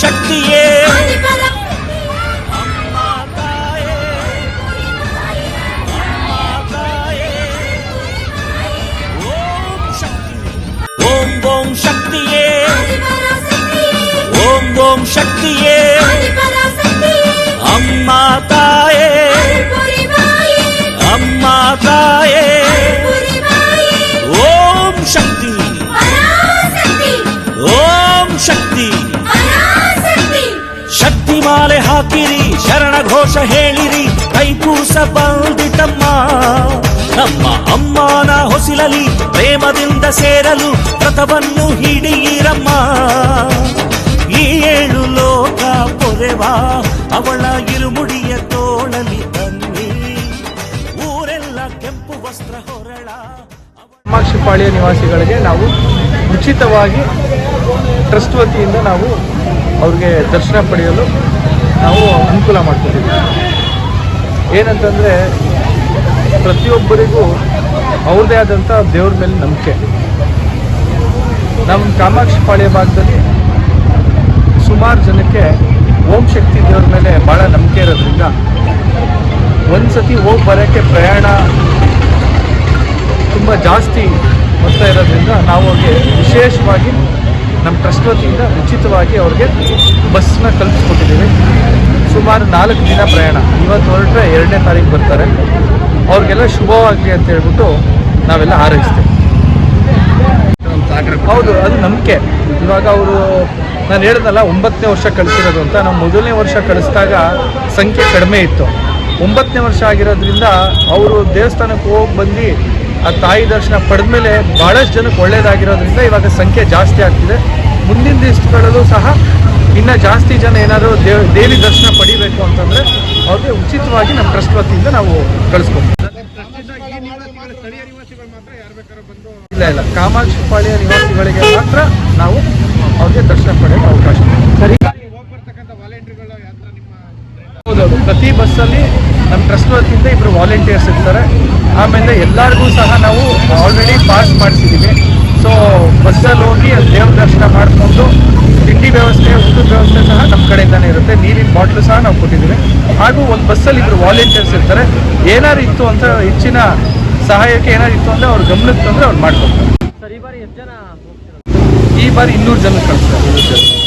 ಶಕ್ತಿಯೇ ಆದಿಪರ ಅಮ್ಮ ತಾಯೇ ಅಮ್ಮ ತಾಯೇ ಓಂ ಮಾಲೆ ಹಾಕಿರಿ, ಶರಣ ಘೋಷ ಹೇಳಿರಿ ಕೈಕೂಸ ಬಂದಿತಮ್ಮ ನಮ್ಮ ಅಮ್ಮನ ಹೊಸಿಲಲಿ, ಪ್ರೇಮದಿಂದ ಸೇರಲು ವ್ರತವನ್ನು ಹಿಡಿಯಿರಮ್ಮ. ಈ ಏಳು ಲೋಕ ಪೊರೆವಾ, ಅವಳ ಇರುಮುಡಿಯ ತೋಳಲಿ ತನ್ನಿ ಊರೆಲ್ಲ ಕೆಂಪು ವಸ್ತ್ರ ಹೊರಳ ಮಾಕ್ಷಿಪಾಳ್ಯ ನಿವಾಸಿಗಳಿಗೆ ನಾವು ಉಚಿತವಾಗಿ ಟ್ರಸ್ಟ್ ವತಿಯಿಂದ ನಾವು ಅವ್ರಿಗೆ ದರ್ಶನ ಪಡೆಯಲು ನಾವು ಅನುಕೂಲ ಮಾಡ್ಕೊತೀವಿ. ಏನಂತಂದರೆ, ಪ್ರತಿಯೊಬ್ಬರಿಗೂ ಅವ್ರದ್ದೇ ಆದಂಥ ದೇವ್ರ ಮೇಲೆ ನಂಬಿಕೆ. ನಮ್ಮ ಕಾಮಾಕ್ಷಿಪಾಳ್ಯ ಭಾಗದಲ್ಲಿ ಸುಮಾರು ಜನಕ್ಕೆ ಓಂ ಶಕ್ತಿ ದೇವ್ರ ಮೇಲೆ ಭಾಳ ನಂಬಿಕೆ ಇರೋದ್ರಿಂದ ಒಂದು ಸತಿ ಹೋಗಿ ಬರೋಕ್ಕೆ ಪ್ರಯಾಣ ತುಂಬ ಜಾಸ್ತಿ ಮೊತ್ತ ಇರೋದ್ರಿಂದ ನಾವು ಅವ್ರಿಗೆ ವಿಶೇಷವಾಗಿ ನಮ್ಮ ಟ್ರಸ್ಟ್ ವತಿಯಿಂದ ಉಚಿತವಾಗಿ ಅವ್ರಿಗೆ ಬಸ್ನ ಕಲ್ಪಿಸ್ಕೊಟ್ಟಿದ್ದೀವಿ. ಸುಮಾರು ನಾಲ್ಕು ದಿನ ಪ್ರಯಾಣ. ಇವತ್ತು ಹೊರಟ್ರೆ ಎರಡನೇ ತಾರೀಕು ಬರ್ತಾರೆ. ಅವ್ರಿಗೆಲ್ಲ ಶುಭವಾಗಲಿ ಅಂತ ಹೇಳ್ಬಿಟ್ಟು ನಾವೆಲ್ಲ ಹಾರೈಸ್ತೇವೆ. ಹೌದು, ಅದು ನಂಬಿಕೆ. ಇವಾಗ ಅವರು, ನಾನು ಹೇಳ್ದಲ್ಲ ಒಂಬತ್ತನೇ ವರ್ಷ ಕಳಿಸಿರೋದು ಅಂತ. ನಾವು ಮೊದಲನೇ ವರ್ಷ ಕಳಿಸಿದಾಗ ಸಂಖ್ಯೆ ಕಡಿಮೆ ಇತ್ತು. ಒಂಬತ್ತನೇ ವರ್ಷ ಆಗಿರೋದ್ರಿಂದ ಅವರು ದೇವಸ್ಥಾನಕ್ಕೆ ಹೋಗಿ ಬಂದು ಆ ತಾಯಿ ದರ್ಶನ ಪಡೆದ ಮೇಲೆ ಭಾಳಷ್ಟು ಜನಕ್ಕೆ ಒಳ್ಳೇದಾಗಿರೋದ್ರಿಂದ ಇವಾಗ ಸಂಖ್ಯೆ ಜಾಸ್ತಿ ಆಗ್ತಿದೆ. ಮುಂದಿನ ದಿವಸಗಳಲ್ಲೂ ಸಹ ಇನ್ನು ಜಾಸ್ತಿ ಜನ ಏನಾದರೂ ದೇವ್, ದೇವಿ ದರ್ಶನ ಪಡಿಬೇಕು ಅಂತಂದರೆ ಅವ್ರಿಗೆ ಉಚಿತವಾಗಿ ನಮ್ಮ ಟ್ರಸ್ಟ್ ವತಿಯಿಂದ ನಾವು ಕಳಿಸ್ಕೊಡ್ತೀವಿ. ಇಲ್ಲ ಇಲ್ಲ. ಕಾಮಾಕ್ಷಿಪಾಳ್ಯ ನಿವಾಸಿಗಳಿಗೆ ಮಾತ್ರ ನಾವು ಅವ್ರಿಗೆ ದರ್ಶನ ಪಡೆಯಲು ಅವಕಾಶ. ಸರಿ. ಹೌದೌದು. ಪ್ರತಿ ಬಸ್ಸಲ್ಲಿ ನಮ್ಮ ಟ್ರಸ್ಟ್ ವತಿಯಿಂದ ಇಬ್ಬರು ವಾಲಂಟಿಯರ್ಸ್ ಇರ್ತಾರೆ. ಆಮೇಲೆ ಎಲ್ಲರಿಗೂ ಸಹ ನಾವು ಆಲ್ರೆಡಿ ಪಾಸ್ ಮಾಡಿಸಿದ್ದೀವಿ ಸೊ ಬಸ್ಸಲ್ಲಿ ಹೋಗಿ ಅಲ್ಲಿ ದೇವ್ರ ದರ್ಶನ ಮಾಡಿಕೊಂಡು ತಿಂಡಿ ವ್ಯವಸ್ಥೆ ಊಟದ ವ್ಯವಸ್ಥೆ ಸಹ ನಮ್ಮ ಕಡೆಯಿಂದನೇ ಇರುತ್ತೆ. ನೀರಿನ ಬಾಟ್ಲು ಸಹ ನಾವು ಕೊಟ್ಟಿದ್ದೀವಿ. ಹಾಗೂ ಒಂದು ಬಸ್ಸಲ್ಲಿ ಇಬ್ಬರು ವಾಲಂಟಿಯರ್ಸ್ ಇರ್ತಾರೆ. ಏನಾರು ಇತ್ತು ಅಂತ ಹೆಚ್ಚಿನ ಸಹಾಯಕ್ಕೆ ಏನಾದ್ರು ಇತ್ತು ಅಂದರೆ ಅವ್ರ ಗಮನಕ್ಕೆ ತಂದರೆ ಅವ್ರು ಮಾಡ್ಕೊತಾರೆ ಈ ಬಾರಿ ಇನ್ನೂರು ಜನ ಕಳಿಸ್ತಾರೆ.